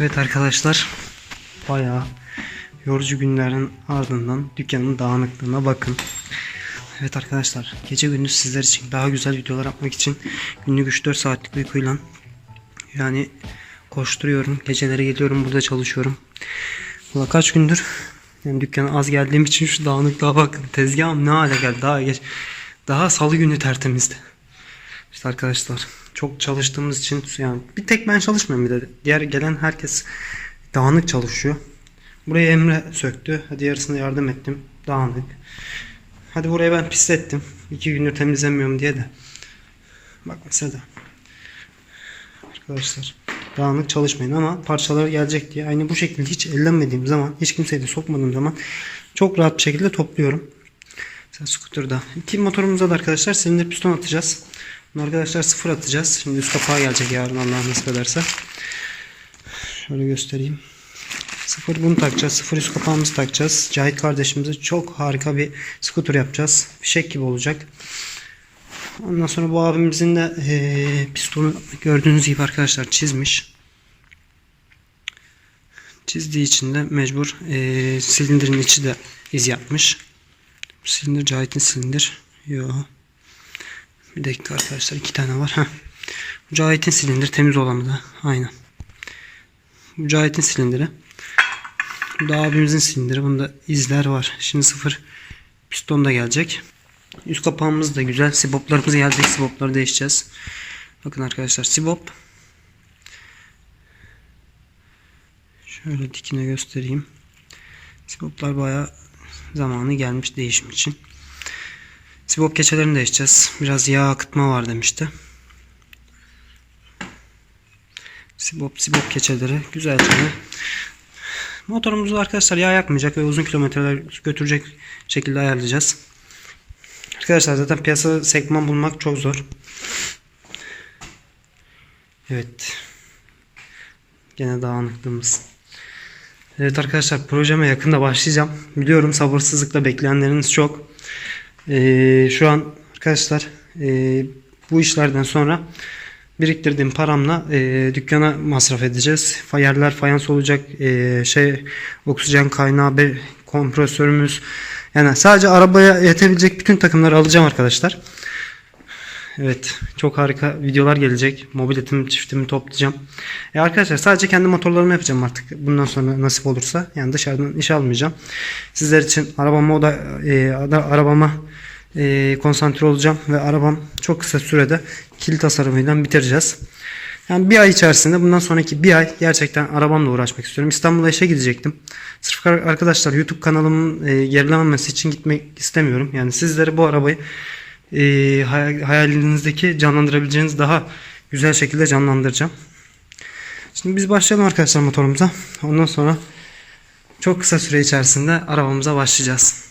Evet arkadaşlar bayağı yorucu günlerin ardından dükkanın dağınıklığına bakın. Evet arkadaşlar gece gündüz sizler için daha güzel videolar yapmak için günlük 3-4 saatlik uykuyla yani koşturuyorum. Geceleri geliyorum burada çalışıyorum. Valla kaç gündür yani dükkana az geldiğim için şu dağınıklığa bakın. Tezgahım ne hale geldi daha geç. Daha salı günü tertemizdi. İşte arkadaşlar çok çalıştığımız için yani bir tek ben çalışmıyorum bir de. Diğer gelen herkes dağınık çalışıyor. Burayı Emre söktü. Hadi yarısına yardım ettim. Dağınık. Hadi burayı ben pislettim. İki gündür temizlemiyorum diye de. Bak mesela. Arkadaşlar dağınık çalışmayın ama parçalar gelecek diye aynı bu şekilde hiç ellenmediğim zaman hiç kimseyi de sokmadığım zaman çok rahat bir şekilde topluyorum. Mesela scooter'da. İki motorumuzda da arkadaşlar silindir piston atacağız. Bunu arkadaşlar sıfır atacağız. Şimdi üst kapağı gelecek yarın Allah nasip ederse. Şöyle göstereyim. Sıfır bunu takacağız. Sıfır üst kapağımızı takacağız. Cahit kardeşimize çok harika bir scooter yapacağız. Fişek gibi olacak. Ondan sonra bu abimizin de eee, pistonu gördüğünüz gibi arkadaşlar çizmiş. Çizdiği için de mecbur eee silindirin içi de iz yapmış. Silindir Cahit'in silindir. Yo. Bir dakika arkadaşlar iki tane var. Heh. Bu Cahit'in silindir temiz olanı da. Aynen. Bu Cahit'in silindiri. Bu da abimizin silindiri. Bunda izler var. Şimdi sıfır piston da gelecek. Üst kapağımız da güzel. Siboplarımız gelecek. Sibopları değişeceğiz. Bakın arkadaşlar sibop. Şöyle dikine göstereyim. Siboplar bayağı zamanı gelmiş değişim için. Sibop keçelerini değişeceğiz. Biraz yağ akıtma var demişti. Sibop, sibop keçeleri güzelce Motorumuzu arkadaşlar yağ yakmayacak ve uzun kilometreler götürecek şekilde ayarlayacağız. Arkadaşlar zaten piyasa segman bulmak çok zor. Evet. Gene dağınıklığımız. Evet arkadaşlar projeme yakında başlayacağım. Biliyorum sabırsızlıkla bekleyenleriniz çok. Ee, şu an arkadaşlar e, bu işlerden sonra biriktirdiğim paramla e, dükkana masraf edeceğiz. Yerler fayans olacak. e, şey oksijen kaynağı, be, kompresörümüz. Yani sadece arabaya yetebilecek bütün takımları alacağım arkadaşlar. Evet, çok harika videolar gelecek. Mobiletimi, çiftimi toplayacağım. E arkadaşlar sadece kendi motorlarımı yapacağım artık. Bundan sonra nasip olursa. Yani dışarıdan iş almayacağım. Sizler için arabama o da, e, arabama e, konsantre olacağım ve arabam çok kısa sürede kil tasarımıyla bitireceğiz. Yani bir ay içerisinde bundan sonraki bir ay gerçekten arabamla uğraşmak istiyorum. İstanbul'a işe gidecektim. Sırf ar- arkadaşlar YouTube kanalımın e, gerilememesi için gitmek istemiyorum. Yani sizlere bu arabayı e, hay- hayalinizdeki canlandırabileceğiniz daha güzel şekilde canlandıracağım. Şimdi biz başlayalım arkadaşlar motorumuza. Ondan sonra çok kısa süre içerisinde arabamıza başlayacağız.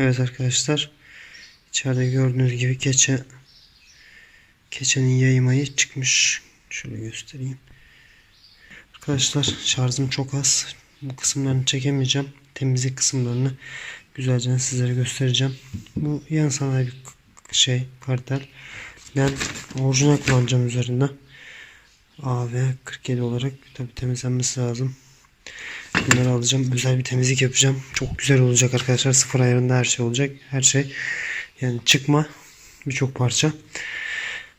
Evet arkadaşlar. içeride gördüğünüz gibi keçe keçenin yaymayı çıkmış. Şöyle göstereyim. Arkadaşlar şarjım çok az. Bu kısımlarını çekemeyeceğim. Temizlik kısımlarını güzelce sizlere göstereceğim. Bu yan sanayi bir şey kartel. Ben orijinal kullanacağım üzerinde. AV47 olarak tabi temizlenmesi lazım. Bunları alacağım. Özel bir temizlik yapacağım. Çok güzel olacak arkadaşlar. Sıfır ayarında her şey olacak. Her şey yani çıkma birçok parça.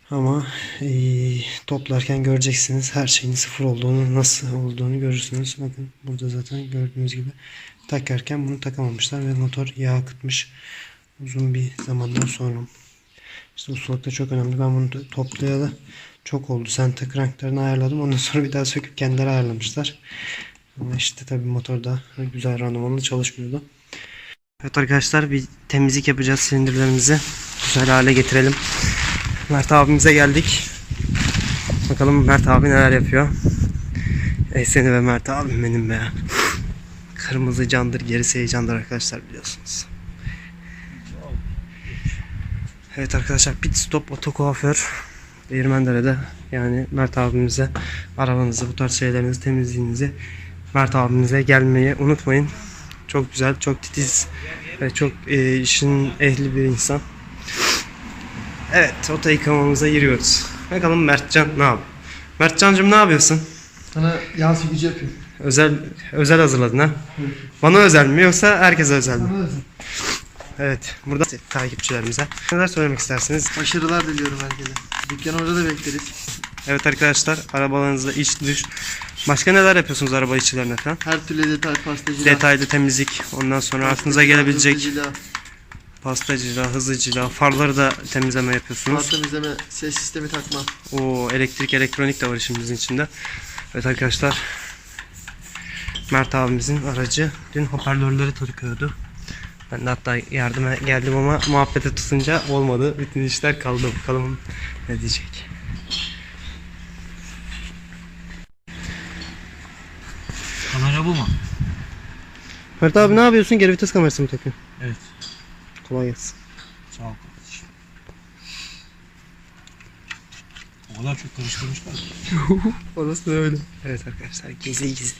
Ama eee, toplarken göreceksiniz her şeyin sıfır olduğunu, nasıl olduğunu görürsünüz. Bakın burada zaten gördüğünüz gibi takarken bunu takamamışlar ve motor yağ akıtmış uzun bir zamandan sonra. İşte ustalık da çok önemli. Ben bunu to- toplayalı çok oldu. Senta kranklarını ayarladım. Ondan sonra bir daha söküp kendileri ayarlamışlar. Ama işte tabii motorda güzel randımanlı çalışmıyordu. Evet arkadaşlar bir temizlik yapacağız silindirlerimizi. Güzel hale getirelim. Mert abimize geldik. Bakalım Mert abi neler yapıyor. Ey seni ve Mert abim benim be. Kırmızı candır, gerisi heyecandır arkadaşlar biliyorsunuz. Evet arkadaşlar pit stop oto kuaför Değirmendere'de yani Mert abimize arabanızı bu tarz şeylerinizi temizliğinizi Mert abimize gelmeyi unutmayın. Çok güzel, çok titiz ve çok e, işin ehli bir insan. Evet, oto yıkamamıza giriyoruz. Bakalım Mertcan ne yapıyor? Mertcancığım ne yapıyorsun? Sana yağ sökücü yapayım. Özel özel hazırladın ha? Bana özel mi yoksa herkese özel mi? Evet, burada takipçilerimize neler söylemek istersiniz? Başarılar diliyorum herkese. Dükkan orada da bekleriz. Evet arkadaşlar, arabalarınızda iç dış başka neler yapıyorsunuz araba içlerine falan? Her türlü detay pastacılar. Detaylı temizlik, ondan sonra aklınıza gelebilecek hızlıcıyla, pastacıyla, hızlıcıyla, farları da temizleme yapıyorsunuz. Far temizleme, ses sistemi takma. O elektrik, elektronik de var işimizin içinde. Evet arkadaşlar, Mert abimizin aracı dün hoparlörleri takıyordu. Ben de hatta yardıma geldim ama muhabbete tutunca olmadı. Bütün işler kaldı. Bakalım ne diyecek. Bu mu? Mert abi ne yapıyorsun? Geri vites kamerası mı takıyorsun? Evet. Kolay gelsin. Sağ ol kardeşim. O kadar çok karıştırmışlar. ki. Orası öyle. Evet arkadaşlar gizli gizli.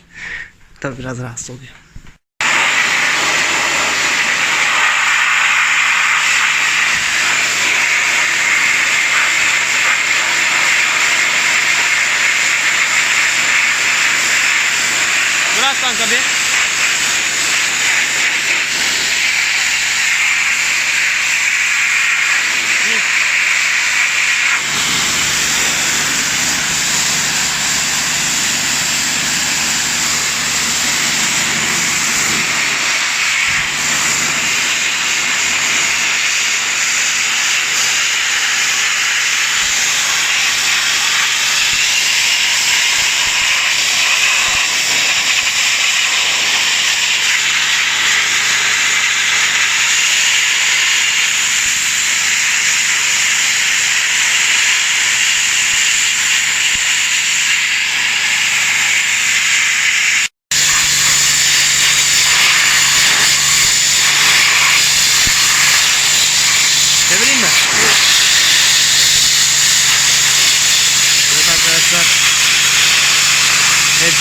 Tabi biraz rahatsız oluyor. también.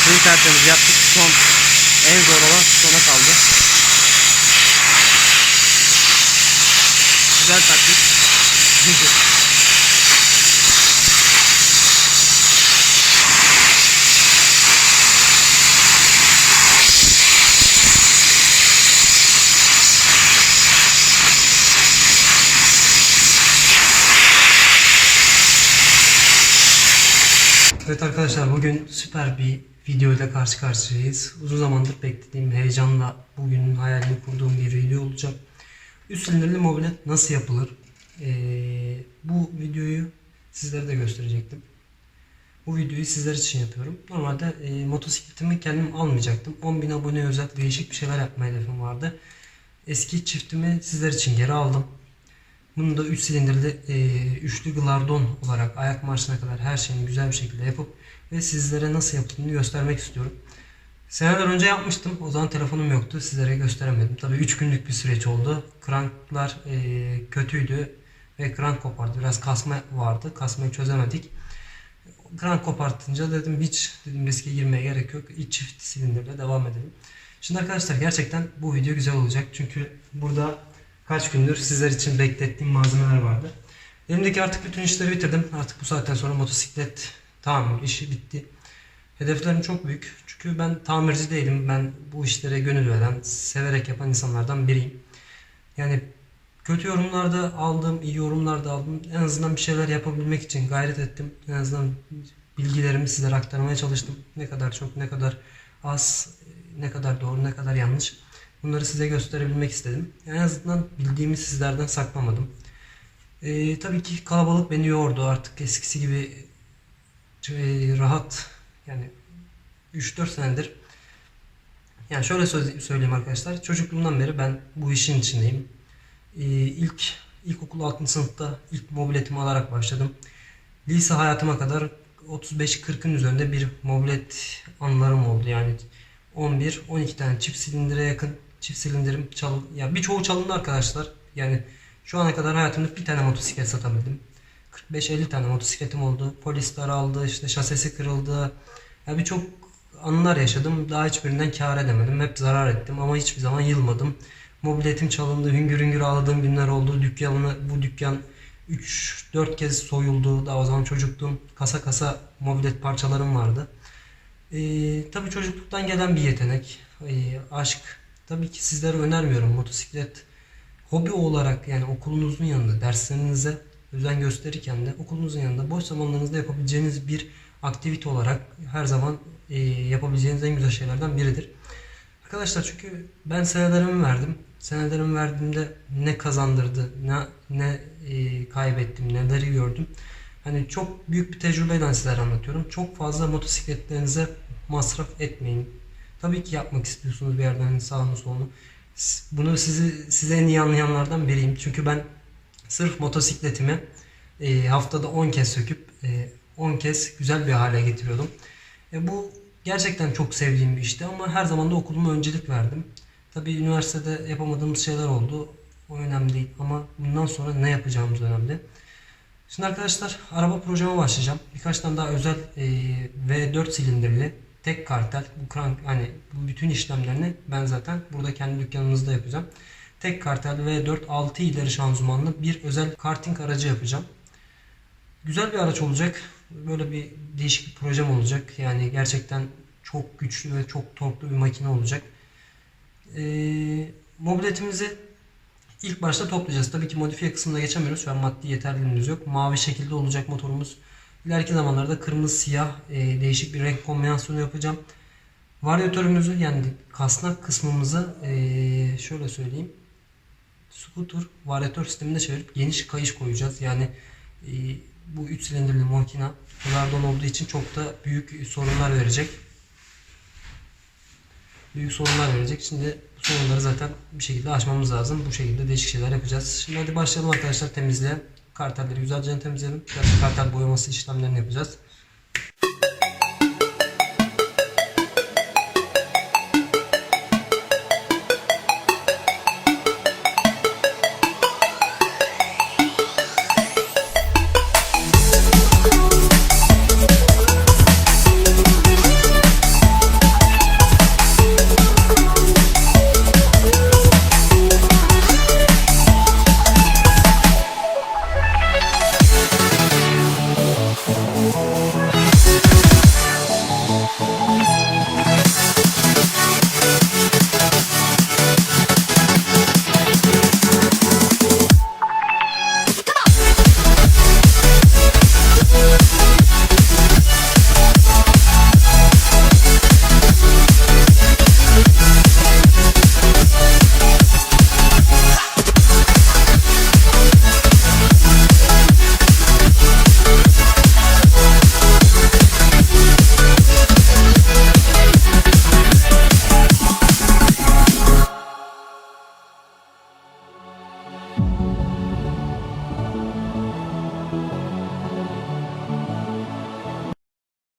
Hepsini tertemiz yaptık. Son en zor olan sona kaldı. Güzel taktik. Evet arkadaşlar bugün süper bir videoyla karşı karşıyayız. Uzun zamandır beklediğim heyecanla bugünün hayalini kurduğum bir video olacak. Üst silindirli mobilet nasıl yapılır? Ee, bu videoyu sizlere de gösterecektim. Bu videoyu sizler için yapıyorum. Normalde e, motosikletimi kendim almayacaktım. 10.000 abone özel değişik bir şeyler yapma hedefim vardı. Eski çiftimi sizler için geri aldım. Bunu da 3 silindirli e, üçlü glardon olarak ayak marşına kadar her şeyini güzel bir şekilde yapıp ve sizlere nasıl yapıldığını göstermek istiyorum. Seneler önce yapmıştım. O zaman telefonum yoktu. Sizlere gösteremedim. Tabii 3 günlük bir süreç oldu. Kranklar e, kötüydü ve krank kopardı. Biraz kasma vardı. Kasmayı çözemedik. Krank kopartınca dedim hiç dedim riske girmeye gerek yok. İç çift silindirle devam edelim. Şimdi arkadaşlar gerçekten bu video güzel olacak. Çünkü burada kaç gündür sizler için beklettiğim malzemeler vardı. Elimdeki artık bütün işleri bitirdim. Artık bu saatten sonra motosiklet tamam işi bitti. Hedeflerim çok büyük. Çünkü ben tamirci değilim. Ben bu işlere gönül veren, severek yapan insanlardan biriyim. Yani kötü yorumlarda aldım, iyi yorumlarda aldım. En azından bir şeyler yapabilmek için gayret ettim. En azından bilgilerimi sizlere aktarmaya çalıştım. Ne kadar çok, ne kadar az, ne kadar doğru, ne kadar yanlış. Bunları size gösterebilmek istedim. En azından bildiğimi sizlerden saklamadım. Ee, tabii ki kalabalık beni yordu artık eskisi gibi e, rahat yani 3-4 senedir yani şöyle söyleyeyim arkadaşlar çocukluğumdan beri ben bu işin içindeyim. Ee, ilk ilkokul 6. sınıfta ilk mobiletimi alarak başladım. Lise hayatıma kadar 35-40'ın üzerinde bir mobilet anılarım oldu. Yani 11-12 tane çift silindire yakın çift silindirim çal ya birçoğu çalındı arkadaşlar. Yani şu ana kadar hayatımda bir tane motosiklet satabildim. 45-50 tane motosikletim oldu. Polisler aldı, işte şasesi kırıldı. Ya birçok anılar yaşadım. Daha hiçbirinden kâr edemedim. Hep zarar ettim ama hiçbir zaman yılmadım. Mobiletim çalındı, hüngür hüngür ağladığım günler oldu. Dükkanı, bu dükkan 3-4 kez soyuldu. Daha o zaman çocuktum. Kasa kasa mobilet parçalarım vardı. Ee, tabii çocukluktan gelen bir yetenek, ee, aşk. Tabii ki sizlere önermiyorum motosiklet. Hobi olarak yani okulunuzun yanında derslerinize özen gösterirken de okulunuzun yanında boş zamanlarınızda yapabileceğiniz bir aktivite olarak her zaman ee, yapabileceğiniz en güzel şeylerden biridir. Arkadaşlar çünkü ben senelerimi verdim. Senelerimi verdiğimde ne kazandırdı, ne ne e, kaybettim, neleri gördüm. Hani çok büyük bir tecrübeyle sizlere anlatıyorum. Çok fazla motosikletlerinize masraf etmeyin. Tabii ki yapmak istiyorsunuz bir yerden hani sağını solunu. Bunu sizi size en iyi anlayanlardan biriyim. Çünkü ben sırf motosikletimi e, haftada 10 kez söküp e, 10 kez güzel bir hale getiriyordum. E, bu gerçekten çok sevdiğim bir işti ama her zaman da okuluma öncelik verdim. Tabii üniversitede yapamadığımız şeyler oldu. O önemli değil ama bundan sonra ne yapacağımız önemli. Şimdi arkadaşlar araba projeme başlayacağım. Birkaç tane daha özel e, V4 silindirli tek kartel bu krank hani bütün işlemlerini ben zaten burada kendi dükkanımızda yapacağım. Tek kartel V4 6 ileri şanzımanlı bir özel karting aracı yapacağım. Güzel bir araç olacak. Böyle bir değişik bir projem olacak. Yani gerçekten çok güçlü ve çok torklu bir makine olacak. Ee, mobiletimizi ilk başta toplayacağız. Tabii ki modifiye kısmına geçemiyoruz. Şu an maddi yeterliliğimiz yok. Mavi şekilde olacak motorumuz. İleriki zamanlarda kırmızı siyah e, değişik bir renk kombinasyonu yapacağım. Varyatörümüzü yani kasnak kısmımızı e, şöyle söyleyeyim. Scooter varyatör sisteminde çevirip geniş kayış koyacağız. Yani e, bu 3 silindirli makina Plardon olduğu için çok da büyük sorunlar verecek. Büyük sorunlar verecek. Şimdi bu sorunları zaten bir şekilde aşmamız lazım. Bu şekilde değişik şeyler yapacağız. Şimdi hadi başlayalım arkadaşlar temizliğe. Kartelleri güzelce temizleyelim. Biraz kartel boyaması işlemlerini yapacağız.